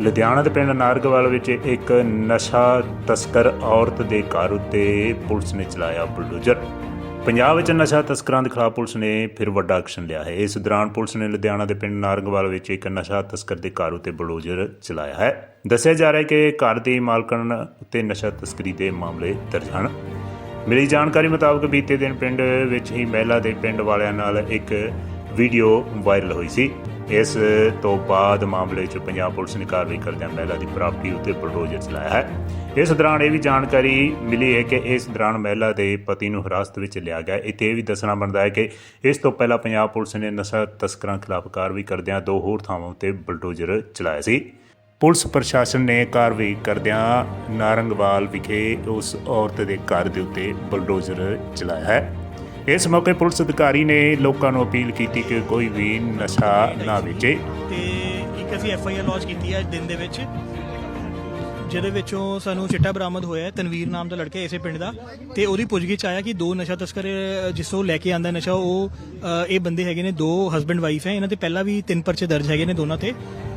ਲੁਧਿਆਣਾ ਦੇ ਪਿੰਡ ਨਾਰਗਵਾਲ ਵਿੱਚ ਇੱਕ ਨਸ਼ਾ ਤਸਕਰ ਔਰਤ ਦੇ ਘਰ ਉੱਤੇ ਪੁਲਿਸ ਨੇ ਚਲਾਇਆ ਬੁਲਡੋਜ਼ਰ। ਪੰਜਾਬ ਵਿੱਚ ਨਸ਼ਾ ਤਸਕਰਾਂ ਦੇ ਖਿਲਾਫ ਪੁਲਿਸ ਨੇ ਫਿਰ ਵੱਡਾ ਐਕਸ਼ਨ ਲਿਆ ਹੈ। ਇਸ ਦੌਰਾਨ ਪੁਲਿਸ ਨੇ ਲੁਧਿਆਣਾ ਦੇ ਪਿੰਡ ਨਾਰਗਵਾਲ ਵਿੱਚ ਇੱਕ ਨਸ਼ਾ ਤਸਕਰ ਦੇ ਘਰ ਉੱਤੇ ਬੁਲਡੋਜ਼ਰ ਚਲਾਇਆ ਹੈ। ਦੱਸਿਆ ਜਾ ਰਿਹਾ ਹੈ ਕਿ ਘਰ ਦੀ ਮਾਲਕਣ ਉੱਤੇ ਨਸ਼ਾ ਤਸਕਰੀ ਦੇ ਮਾਮਲੇ ਦਰਜ ਹਨ। ਮਿਲੀ ਜਾਣਕਾਰੀ ਮੁਤਾਬਕ ਬੀਤੇ ਦਿਨ ਪਿੰਡ ਵਿੱਚ ਹੀ ਮਹਿਲਾ ਦੇ ਪਿੰਡ ਵਾਲਿਆਂ ਨਾਲ ਇੱਕ ਵੀਡੀਓ ਵਾਇਰਲ ਹੋਈ ਸੀ। ਇਸ ਤੋਂ ਬਾਅਦ ਮਾਮਲੇ 'ਚ ਪੰਜਾਬ ਪੁਲਿਸ ਨੇ ਕਾਰਵਾਈ ਕਰਦਿਆਂ ਮਹਿਲਾ ਦੀ ਪ੍ਰਾਪਰਟੀ ਉੱਤੇ ਬੁਲਡੋਜ਼ਰ ਚਲਾਇਆ ਹੈ। ਇਸ ਦੌਰਾਨ ਇਹ ਵੀ ਜਾਣਕਾਰੀ ਮਿਲੀ ਹੈ ਕਿ ਇਸ ਦੌਰਾਨ ਮਹਿਲਾ ਦੇ ਪਤੀ ਨੂੰ ਹਿਰਾਸਤ ਵਿੱਚ ਲਿਆ ਗਿਆ ਇੱਥੇ ਇਹ ਵੀ ਦੱਸਣਾ ਬਣਦਾ ਹੈ ਕਿ ਇਸ ਤੋਂ ਪਹਿਲਾਂ ਪੰਜਾਬ ਪੁਲਿਸ ਨੇ ਨਸ਼ਾ ਤਸਕਰਾਂ ਖਿਲਾਫ ਕਾਰਵਾਈ ਕਰਦਿਆਂ ਦੋ ਹੋਰ ਥਾਵਾਂ ਉੱਤੇ ਬਲਡੋਜ਼ਰ ਚਲਾਇਆ ਸੀ। ਪੁਲਿਸ ਪ੍ਰਸ਼ਾਸਨ ਨੇ ਕਾਰਵਾਈ ਕਰਦਿਆਂ ਨਾਰੰਗਵਾਲ ਵਿਖੇ ਉਸ ਔਰਤ ਦੇ ਘਰ ਦੇ ਉੱਤੇ ਬੁਲਡੋਜ਼ਰ ਚਲਾਇਆ ਹੈ। ਇਸ ਮੌਕੇ ਪੁਲਿਸ ਅਧਿਕਾਰੀ ਨੇ ਲੋਕਾਂ ਨੂੰ ਅਪੀਲ ਕੀਤੀ ਕਿ ਕੋਈ ਵੀ ਨਸ਼ਾ ਨਾ ਵੇਚੇ। ਤੇ ਇੱਕ ਅਸੀਂ ਐਫ ਆਈ ਆਰ ਲੌਂਚ ਕੀਤੀ ਹੈ ਦਿਨ ਦੇ ਵਿੱਚ ਜਿਹਦੇ ਵਿੱਚੋਂ ਸਾਨੂੰ ਚਿੱਟਾ ਬਰਾਮਦ ਹੋਇਆ ਹੈ ਤਨਵੀਰ ਨਾਮ ਦਾ ਲੜਕਾ ਇਸੇ ਪਿੰਡ ਦਾ ਤੇ ਉਹਦੀ ਪੁੱਛਗਿੱਛ ਆਇਆ ਕਿ ਦੋ ਨਸ਼ਾ ਤਸਕਰ ਅ, ਜਿਸ ਲੈ ਕੇ ਆਂਦਾ ਨਸ਼ਾ ਉਹ ਅ, ਇਹ ਬੰਦੇ ਹੈਗੇ ਨੇ ਦੋ ਹਸਬੰਡ ਵਾਈਫ ਹੈ ਇਹਨਾਂ ਤੇ ਪਹਿਲਾਂ ਵੀ ਤਿੰਨ ਪਰਚੇ ਦਰਜ ਹੈਗੇ ਨੇ ਦੋਨਾਂ ਤੇ।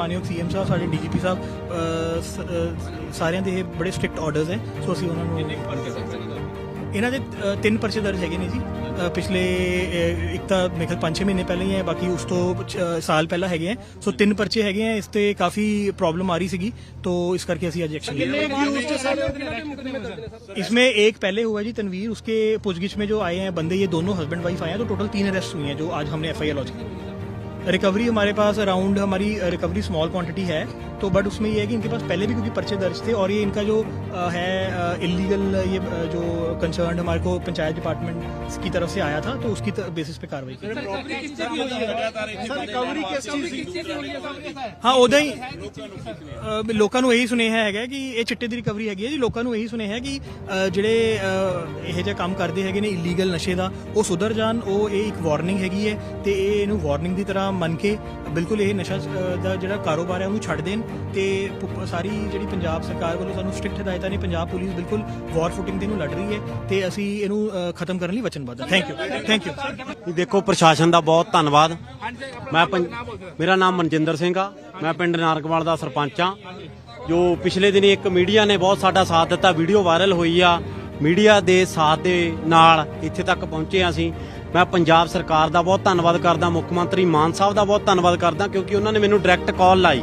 मान्योग सी एम साहब साढ़े डी जी पी साहब सारे के बड़े स्ट्रिक्ट ऑर्डर है सो असं उन्होंने इन्हों के तीन परचे दर्ज है जी। पिछले एक तो मेरे ख्याल पाँच छः महीने पहले ही है बाकी उस तो साल पहला है। सो तीन परचे है इसते काफ़ी प्रॉब्लम आ रही थी तो इस करके असं अज एक्शन लिया इसमें एक पहले हुआ जी तनवीर उसके पूछगिछ में जो आए हैं बंदे ये दोनों हस्बैंड वाइफ आए हैं तो टोटल तीन अरेस्ट हुई हैं जो आज हमने एफ़ आई आर लॉन्च किया रिकवरी हमारे पास अराउंड हमारी रिकवरी स्मॉल क्वांटिटी है तो बट उसमें ये है कि इनके पास पहले भी क्योंकि पर्चे दर्ज थे और ये इनका जो अ, है इलीगल ये अ, जो कंसर्न हमारे को पंचायत डिपार्टमेंट की तरफ से आया था तो उसकी बेसिस पे कार्रवाई की ਹਾਂ ਉਦਾਂ ਹੀ ਅ, ਲੋਕਾਂ ਨੂੰ ਇਹੀ ਸੁਨੇਹਾ ਹੈਗਾ ਕਿ ਇਹ ਚਿੱਟੇ ਦੀ ਰਿਕਵਰੀ ਹੈਗੀ ਹੈ ਜੀ ਲੋਕਾਂ ਨੂੰ ਇਹੀ ਸੁਨੇਹਾ ਹੈ ਕਿ ਅ, ਜਿਹੜੇ ਅ, ਇਹੋ ਜਿਹਾ ਕੰਮ ਕਰਦੇ ਹੈਗੇ ਨੇ ਇਲੀਗਲ ਨਸ਼ੇ ਦਾ ਉਹ ਸੁਧਰ ਜਾਣ ਉਹ ਇਹ ਇੱਕ ਵਾਰਨਿੰਗ ਹੈਗੀ ਹੈ ਤੇ ਇਹ ਇਹਨੂੰ ਵਾਰਨਿੰਗ ਦੀ ਤਰ੍ਹਾਂ ਮੰਨ ਕੇ ਬਿਲਕੁਲ ਇਹ ਨਸ਼ਾ ਅ, ਦਾ ਜਿਹੜਾ ਕਾਰੋਬਾਰ ਹੈ ਉਹਨੂੰ ਛੱਡ ਦੇਣ ਤੇ ਪ- ਸਾਰੀ ਜਿਹੜੀ ਪੰਜਾਬ ਸਰਕਾਰ ਵੱਲੋਂ ਸਾਨੂੰ ਸਟ੍ਰਿਕਟ ਹਦਾਇਤਾਂ ਨੇ, ਪੰਜਾਬ ਪੁਲਿਸ ਬਿਲਕੁਲ ਵਾਰ ਫੁਟਿੰਗ ਦੇ ਇਹਨੂੰ ਲੜ ਰਹੀ ਹੈ ਤੇ ਅਸੀਂ ਇਹਨੂੰ ਖਤਮ ਕਰਨ ਲਈ ਵਚਨਬੱਧ ਹਾਂ। ਥੈਂਕ ਯੂ ਥੈਂਕ ਯੂ ਦੇਖੋ, ਪ੍ਰਸ਼ਾਸਨ ਦਾ ਬਹੁਤ ਧੰਨਵਾਦ। ਮੈਂ ਪੰ- ਮੇਰਾ ਨਾਮ ਮਨਜਿੰਦਰ ਸਿੰਘ ਆ। ਮੈਂ ਪਿੰਡ ਨਾਰਕਵਾਲ ਦਾ ਸਰਪੰਚ ਆ ਜੋ ਪਿਛਲੇ ਦਿਨੀ ਇੱਕ ਮੀਡੀਆ ਨੇ ਬਹੁਤ ਸਾਡਾ ਸਾਥ ਦਿੱਤਾ। ਵੀਡੀਓ ਵਾਇਰਲ ਹੋਈ ਆ। ਮੀਡੀਆ ਦੇ ਸਾਥ ਦੇ ਨਾਲ ਇੱਥੇ ਤੱਕ ਪਹੁੰਚੇ ਹਾਂ ਅਸੀਂ। ਮੈਂ ਪੰਜਾਬ ਸਰਕਾਰ ਦਾ ਬਹੁਤ ਧੰਨਵਾਦ ਕਰਦਾ। ਮੁੱਖ ਮੰਤਰੀ ਮਾਨ ਸਾਹਿਬ ਦਾ ਬਹੁਤ ਧੰਨਵਾਦ ਕਰਦਾ ਕਿਉਂਕਿ ਉਹਨਾਂ ਨੇ ਮੈਨੂੰ ਡਾਇਰੈਕਟ ਕਾਲ ਲਾਈ।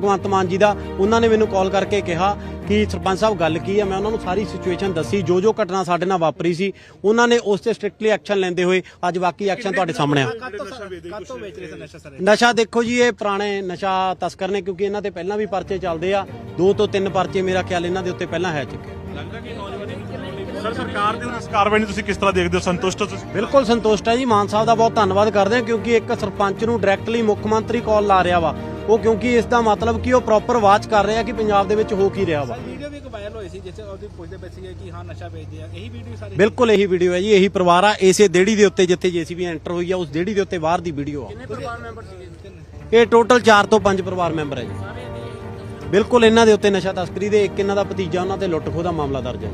ਭਗਵੰਤ ਮਾਨ ਜੀ ਦਾ ਉਹਨਾਂ ਨੇ ਮੈਨੂੰ ਕਾਲ ਕਰਕੇ ਕਿਹਾ ਕਿ ਸਰਪੰਚ ਸਾਹਿਬ ਗੱਲ ਕੀ ਹੈ? ਮੈਂ ਉਹਨਾਂ ਨੂੰ ਸਾਰੀ ਸਿਚੁਏਸ਼ਨ ਦੱਸੀ ਜੋ ਜੋ ਘਟਨਾ ਸਾਡੇ ਨਾਲ ਵਾਪਰੀ ਸੀ ਉਹਨਾਂ ਨੇ ਉਸ ਤੇ ਸਟ੍ਰਿਕਟਲੀ ਐਕਸ਼ਨ ਲੈਂਦੇ ਹੋਏ ਅੱਜ ਬਾਕੀ ਐਕਸ਼ਨ ਤੁਹਾਡੇ ਸਾਹਮਣੇ ਆ। ਨਸ਼ਾ ਦੇਖੋ ਜੀ ਇਹ ਪੁਰਾਣੇ ਨਸ਼ਾ ਤਸਕਰ ਨੇ ਕਿਉਂਕਿ ਇਹਨਾਂ ਤੇ ਪਹਿਲਾਂ ਵੀ ਪਰਚੇ ਚੱਲਦੇ ਆ। ਦੋ ਤੋਂ ਤਿੰਨ ਪਰਚੇ ਮੇਰਾ ਖਿਆਲ ਇਹਨਾਂ ਦੇ ਉੱਤੇ ਪਹਿਲਾਂ ਹੈ ਚੁੱਕੇ। ਸਰ ਸਰਕਾਰ ਦੀ ਇਸ ਕਾਰਵਾਈ ਨੂੰ ਤੁਸੀਂ ਕਿਸ ਤਰ੍ਹਾਂ ਦੇਖਦੇ ਹੋ? ਸੰਤੁਸ਼ਟ ਹੋ ਤੁਸੀਂ? ਬਿਲਕੁਲ ਸੰਤੁਸ਼ਟ ਹੈ ਜੀ। ਮਾਨ ਸਾਹਿਬ ਦਾ ਬਹੁਤ ਧੰਨਵਾਦ ਕਰਦੇ ਹਾਂ ਕਿਉਂਕਿ ਇੱਕ ਸਰਪੰਚ ਨੂੰ ਡਾਇਰੈਕਟਲੀ ਮੁੱਖ ਮੰਤਰੀ ਕਾਲ ਲਾ ਰਿਹਾ ਵਾ। ਉਹ ਕਿਉਂਕਿ ਇਸ ਦਾ ਮਤਲਬ ਕਿ ਉਹ ਪ੍ਰੋਪਰ ਵਾਚ ਕਰ ਰਿਹਾ ਕਿ ਪੰਜਾਬ ਦੇ ਵਿੱਚ ਹੋ ਕੀ ਰਿਹਾ ਵਾ। ਵੀਡੀਓ ਵੀ ਇੱਕ ਵਾਇਰਲ ਹੋਈ ਸੀ ਜਿੱਥੇ ਉਹਦੀ ਪੁੱਛਦੇ ਪਏ ਸੀਗੇ ਕਿ ਹਾਂ ਨਸ਼ਾ ਵੇਚਦੇ ਆ। ਇਹੀ ਵੀਡੀਓ ਸਾਰੀ? ਬਿਲਕੁਲ ਇਹੀ ਵੀਡੀਓ ਹੈ ਜੀ ਇਹੀ ਪਰਿਵਾਰ ਆ ਇਸੇ ਦੇੜੀ ਦੇ ਉੱਤੇ ਜਿੱਥੇ ਜੀਸੀਬੀ ਐਂਟਰ ਹੋਈ ਆ ਉਸ ਦੇੜੀ ਦੇ ਉੱਤੇ ਬਾਹਰ ਦੀ ਵੀਡੀਓ ਆ। ਇਹ ਟੋਟਲ 4 ਤੋਂ 5 ਪਰਿਵਾਰ ਮੈਂਬਰ ਹੈ ਜੀ। ਬਿਲਕੁਲ ਇਹਨਾਂ ਦੇ ਉੱਤੇ ਨਸ਼ਾ ਤਸਕਰੀ ਦੇ ਇੱਕ ਇਹਨਾਂ ਦਾ ਭਤੀਜਾ ਉਹਨਾਂ ਤੇ ਲੁੱਟ ਖੋਹ ਦਾ ਮਾਮਲਾ ਦਰਜ ਹੈ